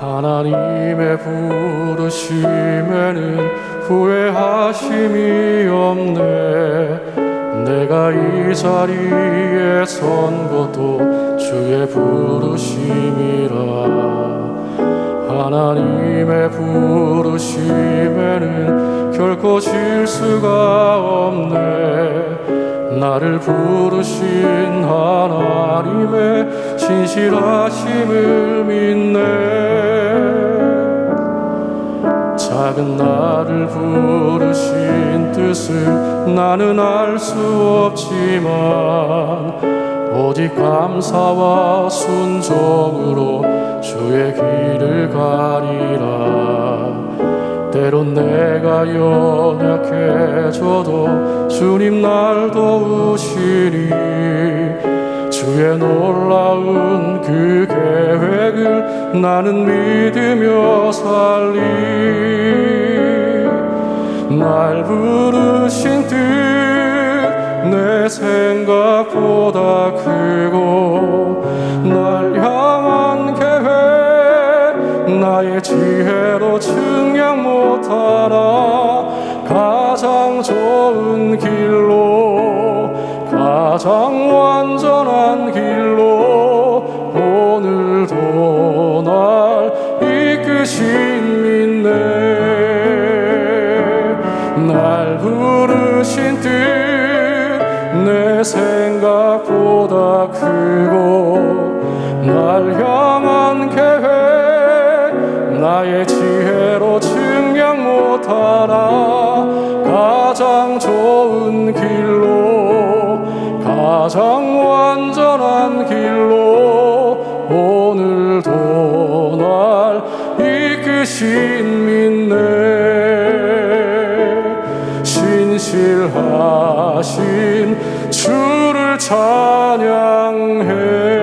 하나님의 부르심에는 후회하심이 없네. 내가 이 자리에 선 것도 주의 부르심이 수가 없네. 나를 부르신 하나님의 신실하심을 믿네. 작은 나를 부르신 뜻을 나는 알 수 없지만 오직 감사와 순종으로 주의 길을 가리라 때론 내가 연약해져도 주님 날 도우시니 주의 놀라운 그 계획을 나는 믿으며 살리. 날 부르신 뜻내생 나의 지혜로 측량 못하나 가장 좋은 길로 가장 완전한 길로 오늘도 날 이끄신 믿네. 날 부르신 뜻 내 생각보다 크고 날 계획 나의 지혜로 측량 못하나 가장 좋은 길로 가장 완전한 길로 오늘도 날 이끄신 믿네. 신실하신 주를 찬양해